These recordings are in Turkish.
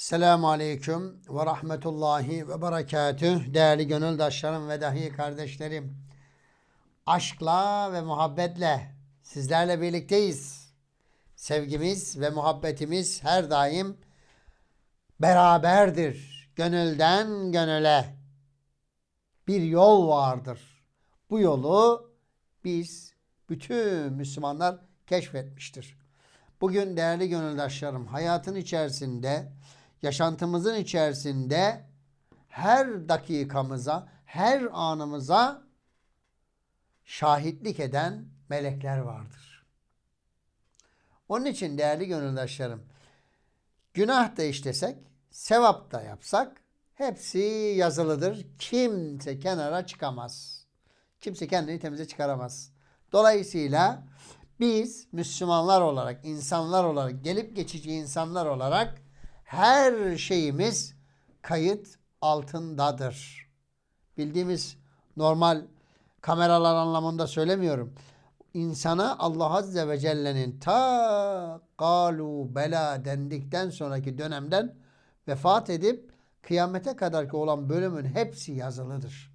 Selamun Aleyküm ve Rahmetullahi ve Berekatüh. Değerli gönüldaşlarım ve dahi kardeşlerim. Aşkla ve muhabbetle sizlerle birlikteyiz. Sevgimiz ve muhabbetimiz her daim beraberdir. Gönülden gönüle bir yol vardır. Bu yolu biz bütün Müslümanlar keşfetmiştir. Bugün değerli gönüldaşlarım hayatın içerisinde, yaşantımızın içerisinde her dakikamıza, her anımıza şahitlik eden melekler vardır. Onun için değerli gönüldaşlarım, günah da işlesek, sevap da yapsak hepsi yazılıdır. Kimse kenara çıkamaz. Kimse kendini temize çıkaramaz. Dolayısıyla biz Müslümanlar olarak, insanlar olarak, gelip geçici insanlar olarak her şeyimiz kayıt altındadır. Bildiğimiz normal kameralar anlamında söylemiyorum. İnsana Allah Azze ve Celle'nin ta galu bela dendikten sonraki dönemden vefat edip kıyamete kadarki olan bölümün hepsi yazılıdır.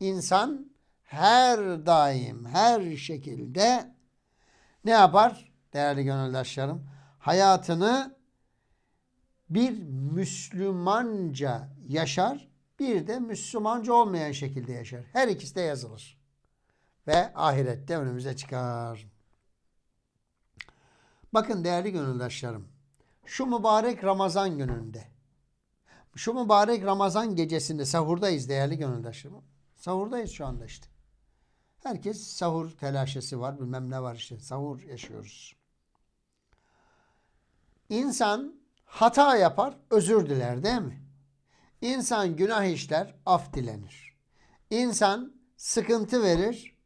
İnsan her daim, her şekilde ne yapar değerli gönüldaşlarım? Hayatını bir Müslümanca yaşar, bir de Müslümanca olmayan şekilde yaşar. Her ikisi de yazılır. Ve ahirette önümüze çıkar. Bakın değerli gönüldaşlarım, şu mübarek Ramazan gününde, şu mübarek Ramazan gecesinde sahurdayız değerli gönüldaşlarım. Sahurdayız şu anda işte. Herkes sahur telaşesi var, bilmem ne var işte. Sahur yaşıyoruz. İnsan hata yapar, özür diler değil mi? İnsan günah işler, af dilenir. İnsan sıkıntı verir,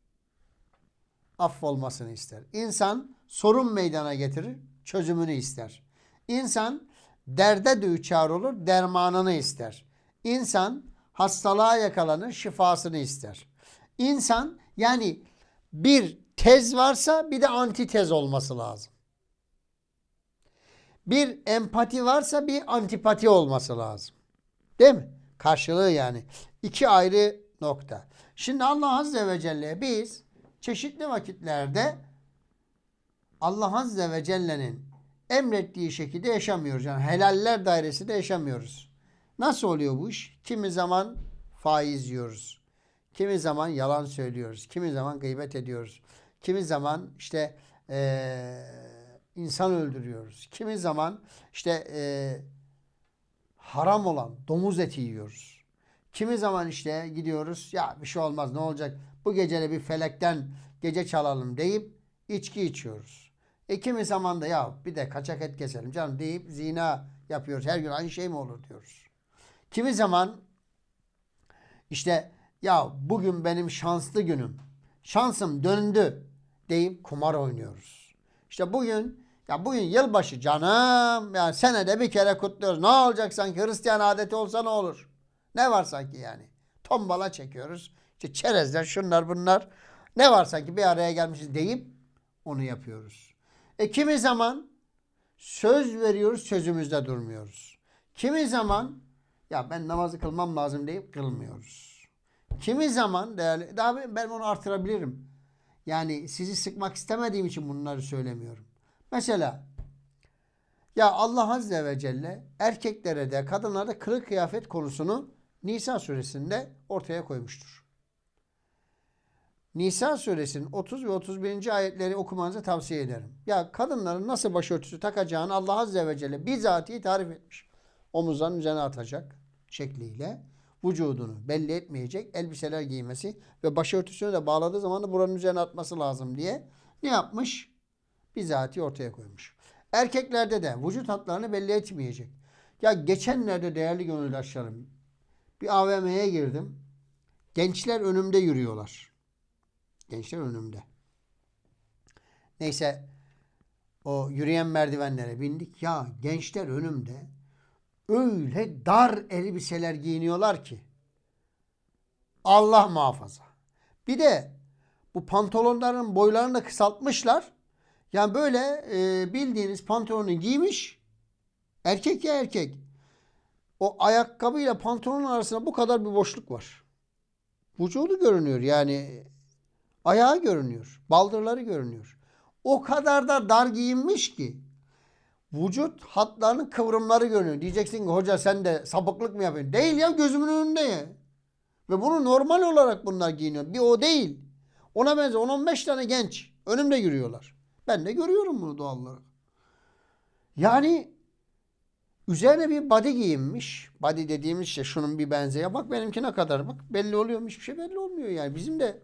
affolmasını ister. İnsan sorun meydana getirir, çözümünü ister. İnsan derde düçar olur, dermanını ister. İnsan hastalığa yakalanır, şifasını ister. İnsan yani bir tez varsa bir de antitez olması lazım. Bir empati varsa bir antipati olması lazım. Değil mi? Karşılığı yani. İki ayrı nokta. Şimdi Allah Azze ve Celle biz çeşitli vakitlerde Allah Azze ve Celle'nin emrettiği şekilde yaşamıyoruz. Yani helaller dairesinde yaşamıyoruz. Nasıl oluyor bu iş? Kimi zaman faiz yiyoruz. Kimi zaman yalan söylüyoruz. Kimi zaman gıybet ediyoruz. Kimi zaman işte eee, insan öldürüyoruz. Kimi zaman işte eee, haram olan domuz eti yiyoruz. Kimi zaman işte gidiyoruz ya bir şey olmaz ne olacak bu gecele bir felekten gece çalalım deyip içki içiyoruz. E kimi zaman da ya bir de kaçak et keselim canım deyip zina yapıyoruz. Her gün aynı şey mi olur diyoruz. Kimi zaman işte ya bugün benim şanslı günüm. Şansım döndü deyip kumar oynuyoruz. İşte bugün ya bugün yılbaşı canım. Yani senede bir kere kutluyoruz. Ne olacak sanki Hristiyan adeti olsa ne olur? Ne var sanki yani? Tombala çekiyoruz. İşte çerezler şunlar bunlar. Ne var sanki bir araya gelmişiz deyip onu yapıyoruz. E kimi zaman söz veriyoruz sözümüzde durmuyoruz. Kimi zaman ya ben namazı kılmam lazım deyip kılmıyoruz. Kimi zaman değerli, daha ben onu artırabilirim. Yani sizi sıkmak istemediğim için bunları söylemiyorum. Mesela ya Allah Azze ve Celle erkeklere de kadınlara da kılık kıyafet konusunu Nisa suresinde ortaya koymuştur. Nisa suresinin 30 ve 31. ayetleri okumanızı tavsiye ederim. Ya kadınların nasıl başörtüsü takacağını Allah Azze ve Celle bizatihi tarif etmiş. Omuzların üzerine atacak şekliyle vücudunu belli etmeyecek elbiseler giymesi ve başörtüsünü de bağladığı zaman da buranın üzerine atması lazım diye ne yapmış? Bizatihi ortaya koymuş. Erkeklerde de vücut hatlarını belli etmeyecek. Ya geçenlerde değerli gönüldaşlarım bir AVM'ye girdim. Gençler önümde yürüyorlar. Gençler önümde. Neyse o yürüyen merdivenlere bindik. Ya gençler önümde öyle dar elbiseler giyiniyorlar ki. Allah muhafaza. Bir de bu pantolonların boylarını da kısaltmışlar. Yani böyle e, bildiğiniz pantolonu giymiş. Erkek ya erkek. O ayakkabıyla pantolonun arasında bu kadar bir boşluk var. Vücudu görünüyor yani ayağı görünüyor. Baldırları görünüyor. O kadar da dar giyinmiş ki vücut hatlarının kıvrımları görünüyor. Diyeceksin ki hoca sen de sapıklık mı yapıyorsun? Değil ya gözümün önünde ya. Ve bunu normal olarak bunlar giyiniyor. Bir o değil. Ona benzer 10-15 tane genç önümde yürüyorlar. Ben de görüyorum bunu doğal olarak. Yani üzerine bir body giyinmiş. Body dediğimiz şey şunun bir benzeri. Bak benimki ne kadar bak belli oluyormuş bir şey belli olmuyor yani. Bizim de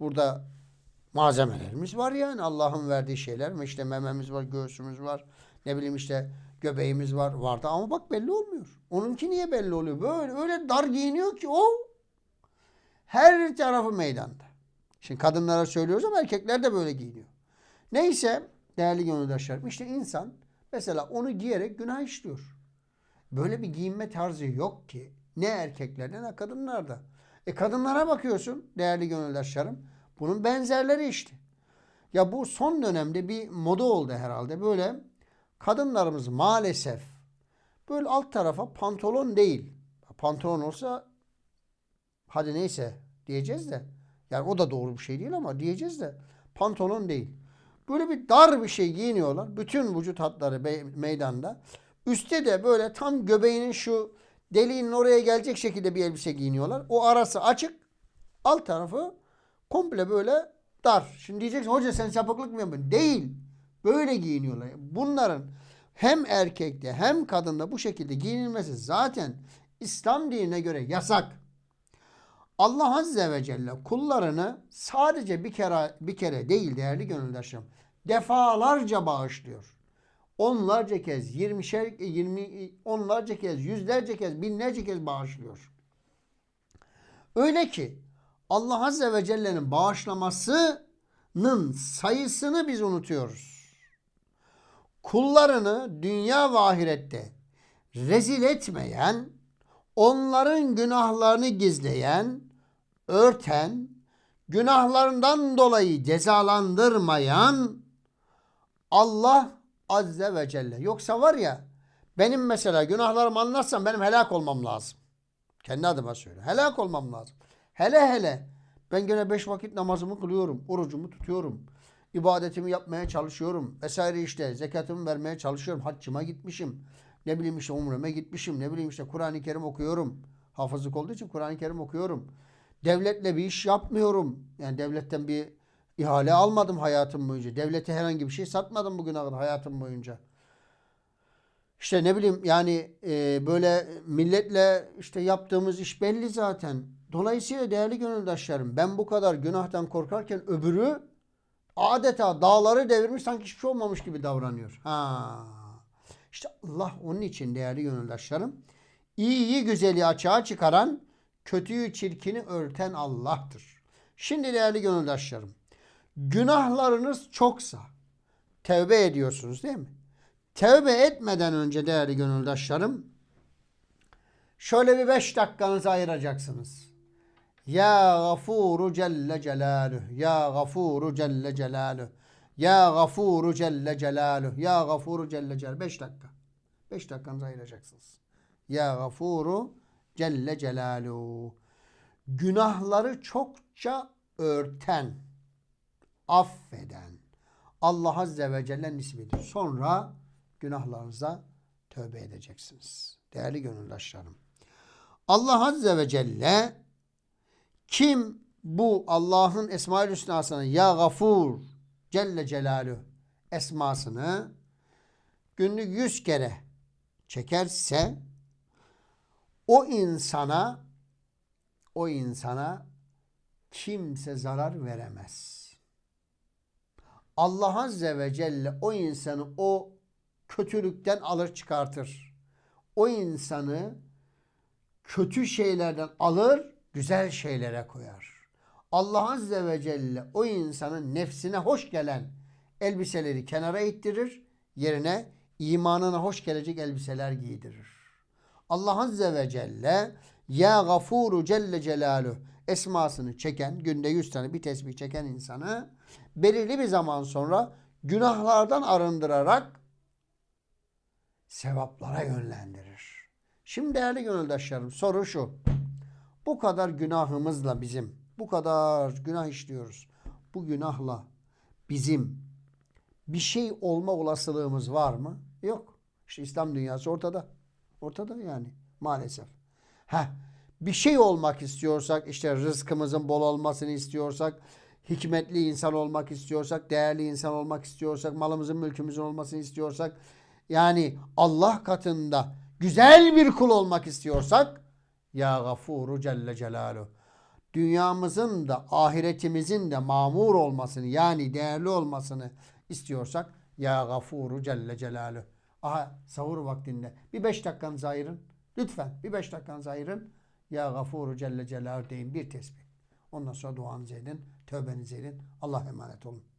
burada malzemelerimiz var yani Allah'ın verdiği şeyler. İşte mememiz var, göğsümüz var. Ne bileyim işte göbeğimiz var. Vardı ama bak belli olmuyor. Onunki niye belli oluyor? Böyle öyle dar giyiniyor ki o her tarafı meydanda. Şimdi kadınlara söylüyoruz ama erkekler de böyle giyiniyor. Neyse değerli gönüldaşlarım işte insan mesela onu giyerek günah işliyor. Böyle bir giyinme tarzı yok ki. Ne erkeklerde ne kadınlarda. E kadınlara bakıyorsun değerli gönüldaşlarım. Bunun benzerleri işte. Ya bu son dönemde bir moda oldu herhalde. Böyle kadınlarımız maalesef böyle alt tarafa pantolon değil. Pantolon olsa hadi neyse diyeceğiz de. Yani o da doğru bir şey değil ama diyeceğiz de pantolon değil. Böyle bir dar bir şey giyiniyorlar. Bütün vücut hatları meydanda. Üste de böyle tam göbeğinin şu deliğinin oraya gelecek şekilde bir elbise giyiniyorlar. O arası açık. Alt tarafı komple böyle dar. Şimdi diyeceksin hoca sen sapıklık mı yapıyorsun? Değil. Böyle giyiniyorlar. Bunların hem erkekte hem kadında bu şekilde giyinilmesi zaten İslam dinine göre yasak. Allah Azze ve Celle kullarını sadece bir kere bir kere değil değerli gönüldaşım. Defalarca bağışlıyor. Onlarca kez, yirmişer, yirmi, onlarca kez, yüzlerce kez, binlerce kez bağışlıyor. Öyle ki Allah Azze ve Celle'nin bağışlamasının sayısını biz unutuyoruz. Kullarını dünya ve ahirette rezil etmeyen, onların günahlarını gizleyen, örten, günahlarından dolayı cezalandırmayan Allah Azze ve Celle. Yoksa var ya benim mesela günahlarımı anlatsam benim helak olmam lazım. Kendi adıma söyle. Helak olmam lazım. Hele hele ben gene beş vakit namazımı kılıyorum. Orucumu tutuyorum. ibadetimi yapmaya çalışıyorum. Vesaire işte zekatımı vermeye çalışıyorum. Haccıma gitmişim. Ne bileyim işte umreme gitmişim. Ne bileyim işte Kur'an-ı Kerim okuyorum. Hafızlık olduğu için Kur'an-ı Kerim okuyorum. Devletle bir iş yapmıyorum. Yani devletten bir ihale almadım hayatım boyunca. Devlete herhangi bir şey satmadım bugüne kadar hayatım boyunca. İşte ne bileyim yani e, böyle milletle işte yaptığımız iş belli zaten. Dolayısıyla değerli gönüldaşlarım ben bu kadar günahtan korkarken öbürü adeta dağları devirmiş sanki hiçbir şey olmamış gibi davranıyor. Ha. İşte Allah onun için değerli gönüldaşlarım iyiyi güzeli açığa çıkaran kötüyü çirkini örten Allah'tır. Şimdi değerli gönüldaşlarım günahlarınız çoksa tevbe ediyorsunuz değil mi? Tevbe etmeden önce değerli gönüldaşlarım şöyle bir beş dakikanızı ayıracaksınız. Ya gafuru celle celaluhu. Ya gafuru celle celaluhu. Ya gafuru celle celaluhu. Ya gafuru celle celaluhu. Beş dakika. Beş dakikanızı ayıracaksınız. Ya gafuru celle celaluhu. Günahları çokça örten, affeden Allah Azze ve Celle'nin ismidir. Sonra günahlarınıza tövbe edeceksiniz. Değerli gönüldaşlarım. Allah Azze ve Celle kim bu Allah'ın Esma-ül Hüsna'sını Ya Gafur Celle Celaluhu esmasını günlük yüz kere çekerse o insana o insana kimse zarar veremez. Allah Azze ve Celle o insanı o kötülükten alır çıkartır. O insanı kötü şeylerden alır, güzel şeylere koyar. Allah Azze ve Celle o insanın nefsine hoş gelen elbiseleri kenara ittirir, yerine imanına hoş gelecek elbiseler giydirir. Allah Azze ve Celle Ya Gafuru Celle Celaluhu esmasını çeken, günde 100 tane bir tesbih çeken insanı belirli bir zaman sonra günahlardan arındırarak sevaplara yönlendirir. Şimdi değerli gönüldaşlarım soru şu. Bu kadar günahımızla bizim, bu kadar günah işliyoruz. Bu günahla bizim bir şey olma olasılığımız var mı? Yok. İşte İslam dünyası ortada. Ortada yani maalesef. Heh, bir şey olmak istiyorsak, işte rızkımızın bol olmasını istiyorsak, hikmetli insan olmak istiyorsak, değerli insan olmak istiyorsak, malımızın mülkümüzün olmasını istiyorsak, yani Allah katında güzel bir kul olmak istiyorsak, ya gafuru celle celaluhu. Dünyamızın da ahiretimizin de mamur olmasını yani değerli olmasını istiyorsak ya gafuru celle celaluhu. Aha sahur vaktinde bir beş dakikanızı ayırın. Lütfen bir beş dakikanızı ayırın. Ya gafuru celle celaluhu deyin bir tesbih. Ondan sonra duanızı edin, tövbenizi edin. Allah'a emanet olun.